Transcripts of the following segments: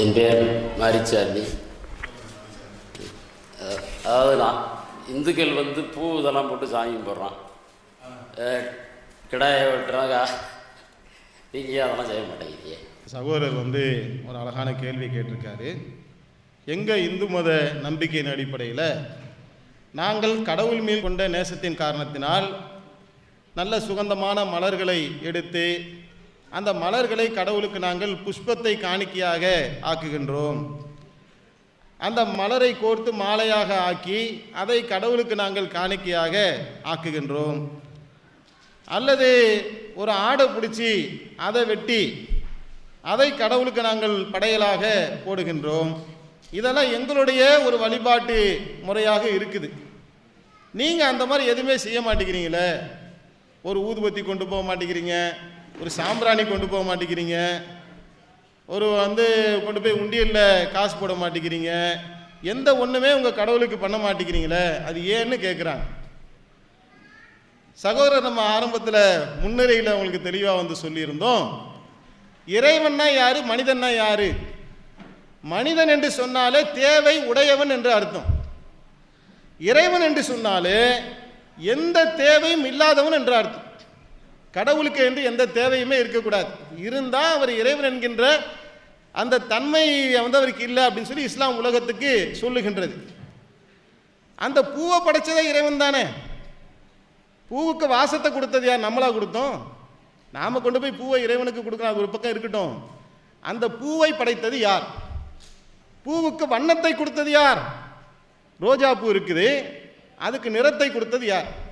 என் பேர் மாரிச்சாமி. அதாவது நான் இந்துக்கள் வந்து பூ இதெல்லாம் போட்டு சாமி போடுறான் கிடாயை வெட்டுறாங்க நீங்கள் அதெல்லாம் செய்ய மாட்டேங்கிறீங்க. சகோதரர் வந்து ஒரு அழகான கேள்வி கேட்டிருக்காரு. எங்கள் இந்து மத நம்பிக்கையின் அடிப்படையில் நாங்கள் கடவுள் மீது கொண்ட நேசத்தின் காரணத்தினால் நல்ல சுகந்தமான மலர்களை எடுத்து அந்த மலர்களை கடவுளுக்கு நாங்கள் புஷ்பத்தை காணிக்கையாக ஆக்குகின்றோம். அந்த மலரை கோர்த்து மாலையாக ஆக்கி அதை கடவுளுக்கு நாங்கள் காணிக்கையாக ஆக்குகின்றோம். அல்லது ஒரு ஆடை பிடிச்சி அதை வெட்டி அதை கடவுளுக்கு நாங்கள் படையலாக போடுகின்றோம். இதெல்லாம் எங்களுடைய ஒரு வழிபாட்டு முறையாக இருக்குது. நீங்கள் அந்த மாதிரி எதுவுமே செய்ய மாட்டேங்கிறீங்களே? ஒரு ஊதுபத்தி கொண்டு போக மாட்டேங்கிறீங்க? ஒரு சாம்பிராணி கொண்டு போக மாட்டேங்கிறீங்க. ஒரு வந்து கொண்டு போய் உண்டியலில் காசு போட மாட்டேங்கிறீங்க. எந்த ஒன்றுமே உங்கள் கடவுளுக்கு பண்ண மாட்டேங்கிறீங்களே அது ஏன்னு கேட்குறாங்க சகோதரர் நம்ம ஆரம்பத்தில் முன்னுரையில் உங்களுக்கு தெளிவாக வந்து சொல்லியிருந்தோம். இறைவன்னா யார் மனிதன்னா யார்? மனிதன் என்று சொன்னாலே தேவை உடையவன் என்று அர்த்தம். இறைவன் என்று சொன்னாலே எந்த தேவையும் இல்லாதவன் என்று அர்த்தம். கடவுளுக்கு என்று எந்த தேவையுமே இருக்கக்கூடாது. இருந்தால் அவர் இறைவன் என்கின்ற அந்த தன்மை வந்து அவருக்கு இல்லை அப்படின்னு சொல்லி இஸ்லாம் உலகத்துக்கு சொல்லுகின்றது. அந்த பூவை படைச்சதே இறைவன் தானே? பூவுக்கு வாசத்தை கொடுத்தது யார்? நம்மளாக கொடுத்தோம். நாம் கொண்டு போய் பூவை இறைவனுக்கு கொடுக்கணும். அது ஒரு பக்கம் இருக்கட்டும். அந்த பூவை படைத்தது யார்? பூவுக்கு வண்ணத்தை கொடுத்தது யார்? ரோஜா பூ இருக்குது. அதுக்கு நிறத்தை கொடுத்தது யார்?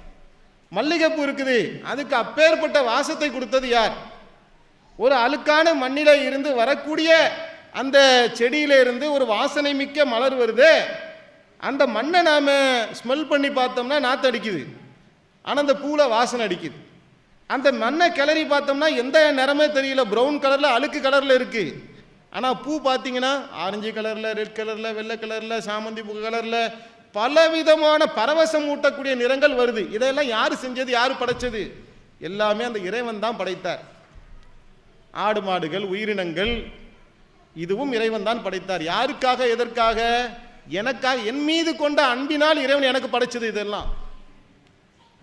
மல்லிகைப்பூ இருக்குது. அதுக்கு அப்பேற்பட்ட வாசத்தை கொடுத்தது யார்? ஒரு அழுக்கான மண்ணில இருந்து வரக்கூடிய அந்த செடியில இருந்து ஒரு வாசனை மிக்க மலர் வருது. அந்த மண்ணை நாம ஸ்மெல் பண்ணி பார்த்தோம்னா நாத்து அடிக்குது. ஆனால் அந்த பூவில் வாசனை அடிக்குது. அந்த மண்ணை கிளறி பார்த்தோம்னா எந்த நிறமே தெரியல. ப்ரௌன் கலரில் அழுக்கு கலரில் இருக்குது ஆனால் பூ பார்த்தீங்கன்னா ஆரஞ்சு கலரில் ரெட் கலரில் வெள்ளை கலரில் சாமந்தி பூ கலரில் பலவிதமான பரவசம் ஊட்டக்கூடிய நிறங்கள் வருது. இதெல்லாம் யார் செஞ்சது? யார் படைச்சது? எல்லாமே அந்த இறைவன் தான் படைத்தார். ஆடு மாடுகள் உயிரினங்கள் இதுவும் இறைவன் தான் படைத்தார். யாருக்காக எதற்காக? எனக்காக என் மீது கொண்ட அன்பினால் இறைவன் எனக்கு படைச்சது இதெல்லாம்.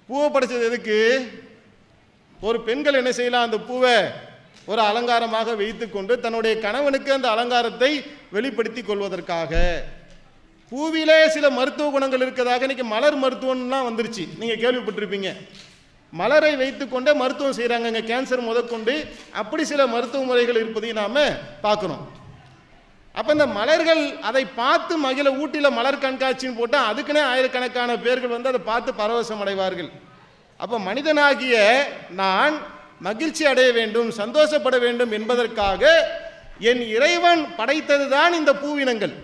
பூவை படைச்சது எதுக்கு? ஒரு பெண்கள் என்ன செய்யலாம்? அந்த பூவை ஒரு அலங்காரமாக வைத்துக்கொண்டு தன்னுடைய கணவனுக்கு அந்த அலங்காரத்தை வெளிப்படுத்தி கொள்வதற்காக. பூவிலே சில மருத்துவ குணங்கள் இருக்கிறதாக இன்னைக்கு மலர் மருத்துவம்லாம் வந்துருச்சு. நீங்கள் கேள்விப்பட்டிருப்பீங்க. மலரை வைத்துக்கொண்டே மருத்துவம் செய்கிறாங்கங்க கேன்சர் முதற்கொண்டு அப்படி சில மருத்துவ முறைகள் இருப்பதையும் நாம் பார்க்குறோம் அப்போ இந்த மலர்கள் அதை பார்த்து மகிழ ஊட்டியில் மலர் கண்காட்சின்னு போட்டால் அதுக்குன்னே ஆயிரக்கணக்கான பேர்கள் வந்து அதை பார்த்து பரவசம் அடைவார்கள். அப்போ மனிதனாகிய நான் மகிழ்ச்சி அடைய வேண்டும் சந்தோஷப்பட வேண்டும் என்பதற்காக என் இறைவன் படைத்தது தான் இந்த பூவினங்கள்.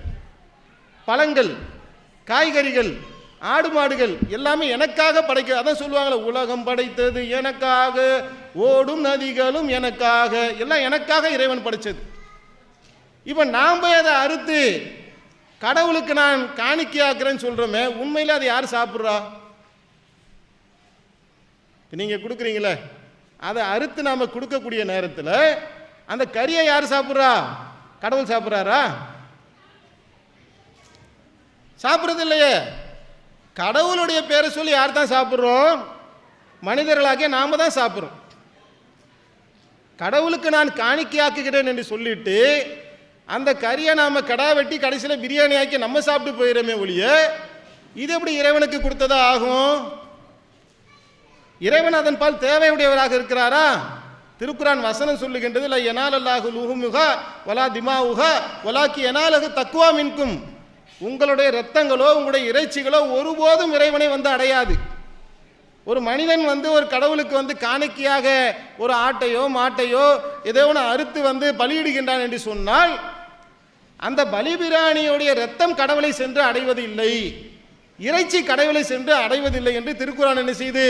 பழங்கள் காய்கறிகள் ஆடு மாடுகள் எல்லாமே எனக்காக படைக்க அதான் சொல்லுவாங்களே உலகம் படைத்தது எனக்காக ஓடும் நதிகளும் எனக்காக எல்லாம் எனக்காக இறைவன் படைச்சது. இப்போ நாம் போய் அதை அறுத்து கடவுளுக்கு நான் காணிக்கையாக்குறேன்னு சொல்கிறோமே உண்மையில் அதை யார் சாப்பிட்றா? நீங்கள் கொடுக்குறீங்களே அதை அறுத்து நாம் கொடுக்கக்கூடிய நேரத்தில் அந்த கறியை யார் சாப்பிட்றா? கடவுள் சாப்பிட்றாரா? சாப்பிட்றது இல்லையே கடவுளுடைய பேரை சொல்லி யார் தான் சாப்பிட்றோம்? மனிதர்களாகிய நாம தான் சாப்பிட்றோம். கடவுளுக்கு நான் காணிக்கையாக்குகிறேன் என்று சொல்லிட்டு அந்த கறியை நாம் கடா வெட்டி கடைசியில் பிரியாணி ஆக்கி நம்ம சாப்பிட்டு போயிடுறோமே ஒழிய இது எப்படி இறைவனுக்கு கொடுத்ததா ஆகும்? இறைவன் அதன் பால் தேவையுடையவராக இருக்கிறாரா? திருக்குறான் வசனம் சொல்லுகின்றது இல்லை எனால் அல்லாஹு லுஹுமுகா வலா திமாவுகா வலாக்கி எனாலகு தக்குவா மின்கும். உங்களுடைய இரத்தங்களோ உங்களுடைய இறைச்சிகளோ ஒருபோதும் இறைவனை வந்து அடையாது. ஒரு மனிதன் வந்து ஒரு கடவுளுக்கு வந்து காணிக்கையாக ஒரு ஆட்டையோ மாட்டையோ ஏதோ ஒன்று அறுத்து வந்து பலியிடுகின்றான் என்று சொன்னால் அந்த பலிபிராணியுடைய ரத்தம் கடவுளை சென்று அடைவது இல்லை இறைச்சி கடவுளை சென்று அடைவதில்லை என்று திருக்குறான் என்ன செய்து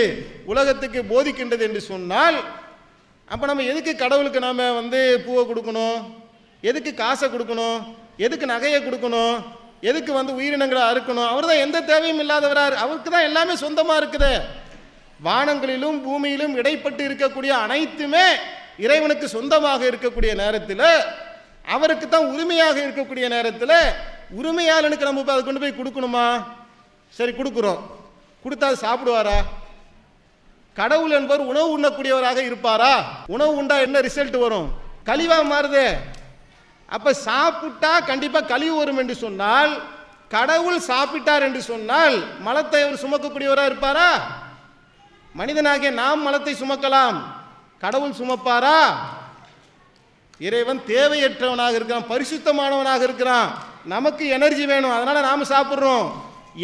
உலகத்துக்கு போதிக்கின்றது என்று சொன்னால் அப்போ நம்ம எதுக்கு கடவுளுக்கு நாம் வந்து பூவை கொடுக்கணும்? எதுக்கு காசை கொடுக்கணும்? எதுக்கு நகையை கொடுக்கணும்? எதுக்கு வந்து உயிரினங்களை அறுக்கணும்? அவர் தான் எந்த தேவையும் இல்லாதவரார். அவருக்கு தான் எல்லாமே சொந்தமாக இருக்குது. வானங்களிலும் பூமியிலும் இடைப்பட்டு இருக்கக்கூடிய அனைத்துமே இறைவனுக்கு சொந்தமாக இருக்கக்கூடிய நேரத்தில் அவருக்கு தான் உரிமையாக இருக்கக்கூடிய நேரத்தில் உரிமையாளனுக்கு நம்ம அதை கொண்டு போய் கொடுக்கணுமா? சரி கொடுக்குறோம். கொடுத்தா சாப்பிடுவாரா? கடவுள் என்பவர் உணவு உண்ணக்கூடியவராக இருப்பாரா? உணவு உண்டா என்ன ரிசல்ட் வரும்? கழிவா மாறுதே. அப்ப சாப்பிட்டா கண்டிப்பா கழிவு வரும் என்று சொன்னால் கடவுள் சாப்பிட்டார் என்று சொன்னால் மலத்தை அவர் சுமக்கக்கூடியவராக இருப்பாரா? மனிதனாகிய நாம் மலத்தை சுமக்கலாம். கடவுள் சுமப்பாரா? இறைவன் தேவையற்றவனாக இருக்கிறான் பரிசுத்தமானவனாக இருக்கிறான். நமக்கு எனர்ஜி வேணும் அதனால நாம சாப்பிட்றோம்.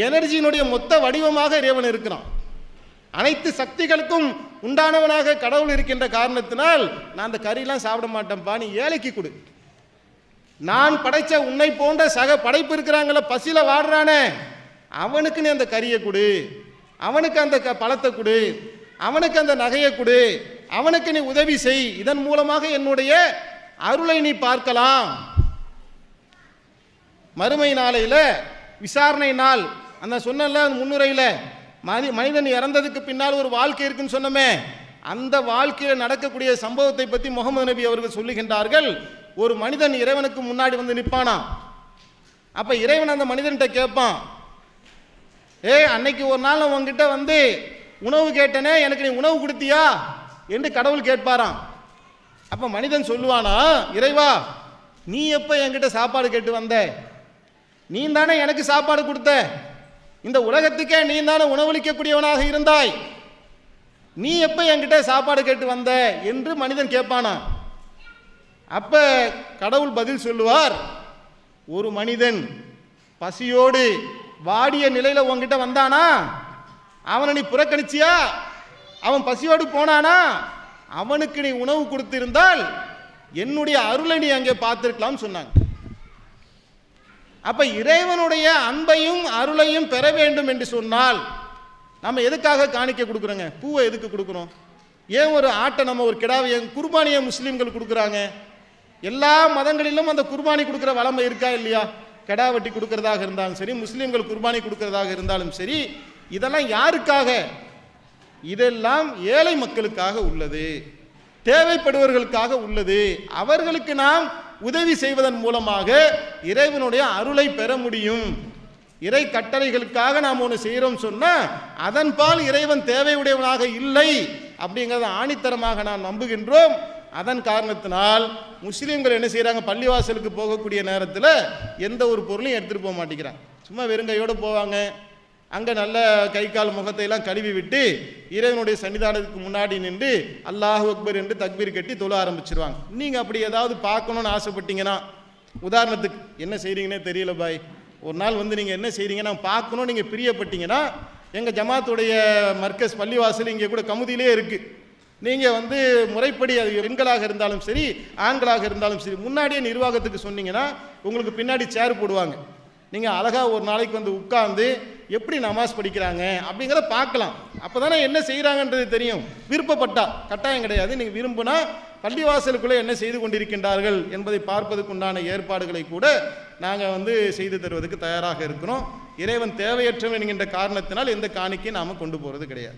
எனர்ஜியினுடைய மொத்த வடிவமாக இறைவன் இருக்கிறான். அனைத்து சக்திகளுக்கும் உண்டானவனாக கடவுள் இருக்கின்ற காரணத்தினால் நான் அந்த கறியெல்லாம் சாப்பிட மாட்டேன்ப்பா நீ ஏழைக்கு கொடு. நான் படைச்ச உன்னை போன்ற சக படைப்பு இருக்கிறாங்கள பசியில் வாடுறானே. அவனுக்கு நீ அந்த கறியை கொடு. அவனுக்கு அந்த க- பழத்தை கொடு. அவனுக்கு அந்த நகையை கொடு. அவனுக்கு நீ உதவி செய். இதன் மூலமாக என்னுடைய அருளை நீ பார்க்கலாம். மறுமை நாளையில் விசாரணை நாள். அந்த சொன்னல அந்த மனி மனிதன் இறந்ததுக்கு பின்னால் ஒரு வாழ்க்கை இருக்குன்னு சொன்னமே. அந்த வாழ்க்கையில் நடக்கக்கூடிய சம்பவத்தை பற்றி முகமது நபி அவர்கள் சொல்லுகின்றார்கள். ஒரு மனிதன் இறைவனுக்கு முன்னாடி வந்து நிற்பானா அப்போ இறைவன் அந்த மனிதன்கிட்ட கேட்பான் ஏய் அன்னைக்கு ஒரு நாள் உங்ககிட்ட உன்கிட்ட வந்து உணவு கேட்டனே எனக்கு நீ உணவு கொடுத்தியா? என்று கடவுள் கேட்பாராம். அப்போ மனிதன் சொல்லுவானா இறைவா நீ எப்போ என்கிட்ட சாப்பாடு கேட்டு வந்த? நீ தானே எனக்கு சாப்பாடு கொடுத்த. இந்த உலகத்துக்கே நீ தானே உணவளிக்கக்கூடியவனாக இருந்தாய். நீ எப்போ என்கிட்ட சாப்பாடு கேட்டு வந்த? என்று மனிதன் கேட்பானா. அப்ப கடவுள் பதில் சொல்லுவார் ஒரு மனிதன் பசியோடு வாடிய நிலையில உங்ககிட்ட வந்தானா? அவனை நீ புறக்கணிச்சியா? அவன் பசியோடு போனானா? அவனுக்கு நீ உணவு கொடுத்திருந்தால் என்னுடைய அருளை நீ அங்கே பார்த்துருக்கலாம் சொன்னாங்க. அப்ப இறைவனுடைய அன்பையும் அருளையும் பெற வேண்டும் என்று சொன்னால் நம்ம எதுக்காக காணிக்க கொடுக்குறோங்க? பூவை எதுக்கு கொடுக்குறோம்? ஏன் ஒரு ஆட்டை நம்ம ஒரு கிடாவை ஏன் குர்பானியை முஸ்லீம்கள் கொடுக்குறாங்க? எல்லா மதங்களிலும் அந்த குர்பானி கொடுக்குற வளமை இருக்கா இல்லையா? கெடா வெட்டி கொடுக்கறதாக இருந்தாலும் சரி முஸ்லீம்கள் குர்பானி கொடுக்கறதாக இருந்தாலும் சரி இதெல்லாம் யாருக்காக? இதெல்லாம் ஏழை மக்களுக்காக உள்ளது. தேவைப்படுவர்களுக்காக உள்ளது. அவர்களுக்கு நாம் உதவி செய்வதன் மூலமாக இறைவனுடைய அருளை பெற முடியும். இறை கட்டளைகளுக்காக நாம் ஒன்று செய்கிறோம் சொன்னால் அதன்பால் இறைவன் தேவையுடையவனாக இல்லை அப்படிங்கிறத ஆணித்தரமாக நாம் நம்புகின்றோம். அதன் காரணத்தினால் முஸ்லீம்கள் என்ன செய்கிறாங்க பள்ளிவாசலுக்கு போகக்கூடிய நேரத்தில் எந்த ஒரு பொருளையும் எடுத்துகிட்டு போக மாட்டேங்கிறாங்க. சும்மா வெறுங்கையோடு போவாங்க. அங்கே நல்ல கை கால் முகத்தையெல்லாம் கழுவி விட்டு இறைவனுடைய சன்னிதானத்துக்கு முன்னாடி நின்று அல்லாஹ் அக்பர் என்று தக்பீர் கட்டி தொழ ஆரம்பிச்சிருவாங்க. நீங்கள் அப்படி ஏதாவது பார்க்கணுன்னு ஆசைப்பட்டீங்கன்னா உதாரணத்துக்கு என்ன செய்கிறீங்கன்னே தெரியல பாய். ஒரு நாள் வந்து நீங்கள் என்ன செய்கிறீங்கன்னா பார்க்கணும் நீங்கள் பிரியப்பட்டீங்கன்னா எங்கள் ஜமாத்துடைய மர்க்கஸ் பள்ளிவாசல் இங்கே கூட கமுதியிலே இருக்குது நீங்கள் வந்து முறைப்படி அது பெண்களாக இருந்தாலும் சரி ஆண்களாக இருந்தாலும் சரி முன்னாடியே நிர்வாகத்துக்கு சொன்னீங்கன்னா உங்களுக்கு பின்னாடி சேர் போடுவாங்க. நீங்கள் அழகாக ஒரு நாளைக்கு வந்து உட்கார்ந்து எப்படி நமாஸ் படிக்கிறாங்க அப்படிங்கிறத பார்க்கலாம். அப்போ தானே என்ன செய்கிறாங்கன்றது தெரியும். விருப்பப்பட்டா கட்டாயம் கிடையாது. நீங்கள் விரும்புனா பள்ளிவாசலுக்குள்ளே என்ன செய்து கொண்டிருக்கின்றார்கள் என்பதை பார்ப்பதற்குண்டான ஏற்பாடுகளை கூட நாங்கள் வந்து செய்து தருவதற்கு தயாராக இருக்கிறோம். இறைவன் தேவையற்றவன் என்கின்ற காரணத்தினால் எந்த காணிக்கையும் நாம் கொண்டு போகிறது கிடையாது.